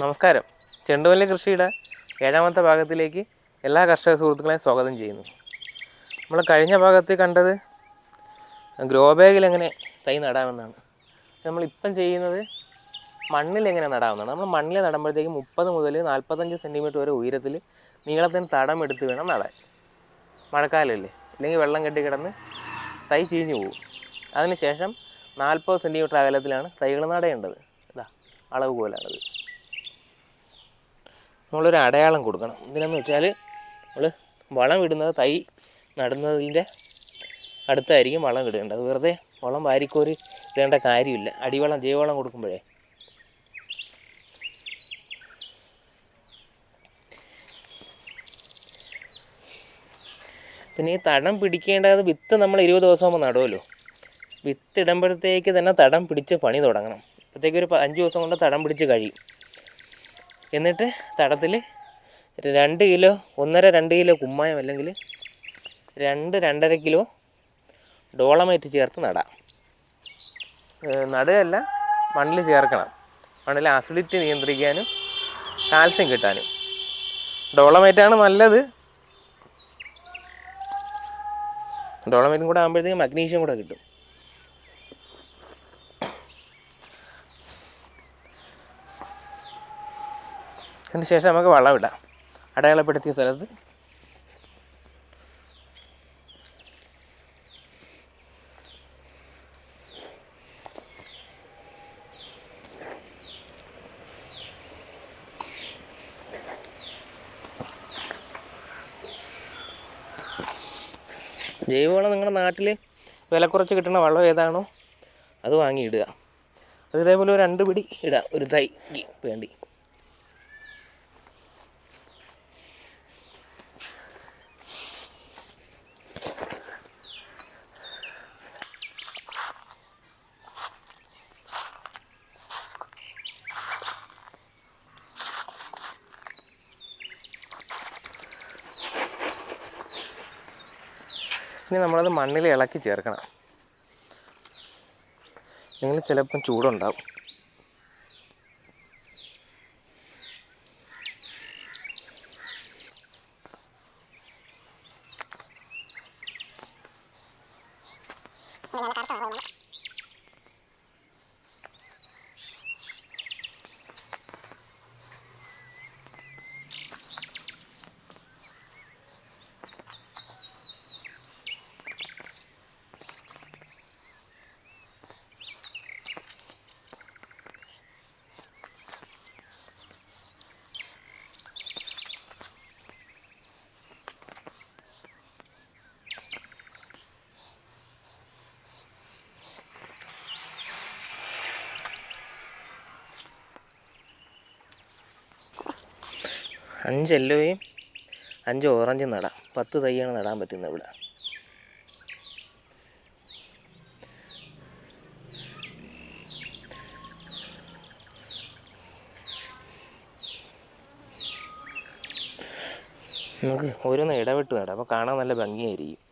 നമസ്കാരം. ചെണ്ടുമല്ലി കൃഷിയുടെ ഏഴാമത്തെ ഭാഗത്തിലേക്ക് എല്ലാ കർഷക സുഹൃത്തുക്കളെയും സ്വാഗതം ചെയ്യുന്നു. നമ്മൾ കഴിഞ്ഞ ഭാഗത്ത് കണ്ടത് ഗ്രോ ബാഗിൽ എങ്ങനെ തൈ നടാമെന്നാണ്. നമ്മളിപ്പം ചെയ്യുന്നത് മണ്ണിൽ എങ്ങനെ നടാമെന്നാണ്. നമ്മൾ മണ്ണിൽ നടുമ്പോഴത്തേക്ക് മുപ്പത് മുതൽ നാൽപ്പത്തഞ്ച് സെന്റിമീറ്റർ വരെ ഉയരത്തിൽ നീളത്തിന് തടം എടുത്ത് വേണം നടാൻ. മഴക്കാലമല്ലേ? ഇല്ലെങ്കിൽ വെള്ളം കെട്ടി കിടന്ന് തൈ ചീഞ്ഞു പോകും. അതിനുശേഷം നാൽപ്പത് സെന്റിമീറ്റർ അകലത്തിലാണ് തൈകൾ നടേണ്ടത്. ഇതാ അളവ് പോലാണത് നമ്മളൊരു അടയാളം കൊടുക്കണം. എന്തിനാന്ന് വെച്ചാൽ നമ്മൾ വളം ഇടുന്നത് തൈ നടുന്നതിന്റെ അടുത്തായിരിക്കും വളം ഇടേണ്ടത്. വെറുതെ വളം വാരിക്കോരി ഇടേണ്ട കാര്യമില്ല. അടിവളം ജൈവവളം കൊടുക്കുമ്പോഴേ. പിന്നെ ഈ തടം പിടിക്കേണ്ടത് വിത്ത് നമ്മൾ ഇരുപത് ദിവസമാകുമ്പോൾ നടുമല്ലോ വിത്ത് ഇടുമ്പോഴത്തേക്ക് തന്നെ തടം പിടിച്ച് പണി തുടങ്ങണം. അപ്പോഴത്തേക്ക് ഒരു അഞ്ച് ദിവസം കൊണ്ട് തടം പിടിച്ച് കഴിയും. എന്നിട്ട് തടത്തിൽ രണ്ട് കിലോ ഒന്നര രണ്ട് കിലോ കുമ്മായം അല്ലെങ്കിൽ രണ്ട് രണ്ടര കിലോ ഡോളമേറ്റ് ചേർത്ത് നടാം. നടുകയല്ല മണ്ണിൽ ചേർക്കണം. മണ്ണിൽ അസിഡിറ്റി നിയന്ത്രിക്കാനും കാൽസ്യം കിട്ടാനും. ഡോളമേറ്റാണ് നല്ലത്. ഡോളമേറ്റും കൂടെ ആകുമ്പോഴത്തേക്ക് മഗ്നീഷ്യം കൂടെ കിട്ടും. അതിന് ശേഷം നമുക്ക് വളമിടാം ഇടാം. അടയാളപ്പെടുത്തിയ സ്ഥലത്ത്. ജൈവവളം നിങ്ങളുടെ നാട്ടിൽ വില കുറച്ച് കിട്ടുന്ന വളം ഏതാണോ അത് വാങ്ങി ഇടുക അത് ഇതേപോലെ ഒരു രണ്ട് പിടി ഇടുക ഒരു തൈക്ക് വേണ്ടി. ഇനി നമ്മളത് മണ്ണിൽ ഇളക്കി ചേർക്കണം. നിങ്ങൾ ചിലപ്പം ചൂടുണ്ടാവും. അഞ്ച് എല്ലോയും അഞ്ച് ഓറഞ്ചും നടാം. പത്ത് തൈയാണ് നടാൻ പറ്റുന്നത് ഇവിടെ. നമുക്ക് ഓരോന്ന് ഇടവിട്ട് നടാം. അപ്പോൾ കാണാൻ നല്ല ഭംഗിയായിരിക്കും.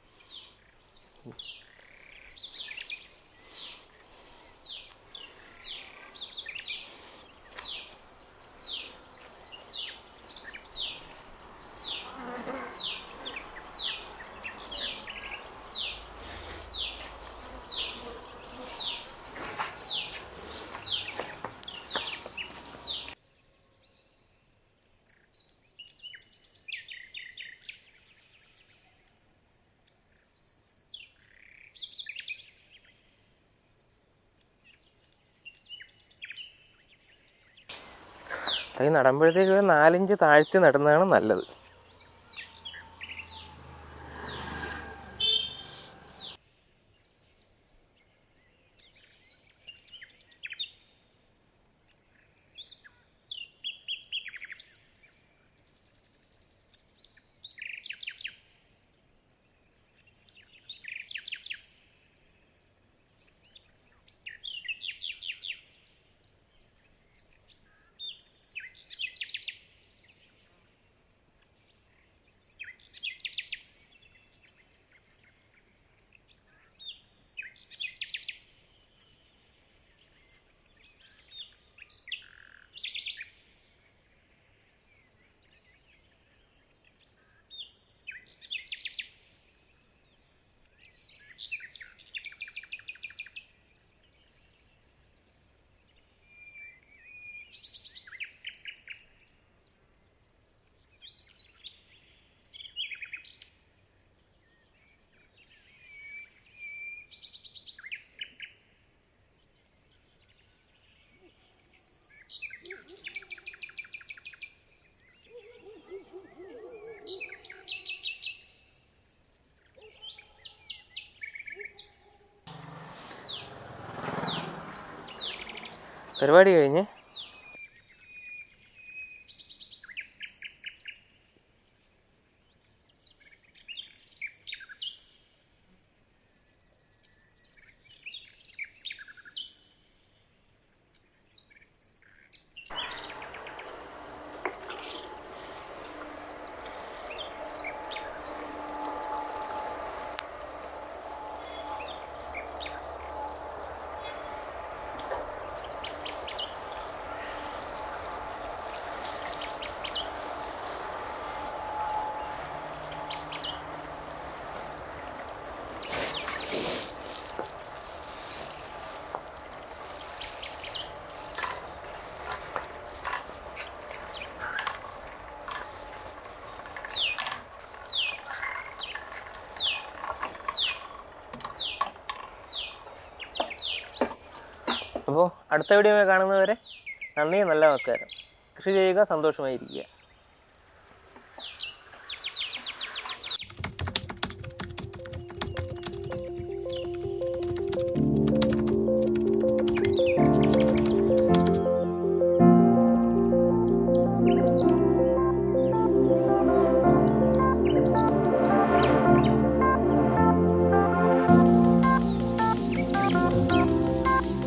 തൈ നടുമ്പോഴത്തേക്ക് നാലിഞ്ച് താഴ്ത്തി നടുന്നതാണ് നല്ലത്. പരിപാടി കഴിഞ്ഞ് അപ്പോൾ അടുത്ത വീഡിയോ കാണുന്നവരെ നന്ദി നല്ല നമസ്കാരം. കൃഷി ചെയ്യുക സന്തോഷമായിരിക്കുക.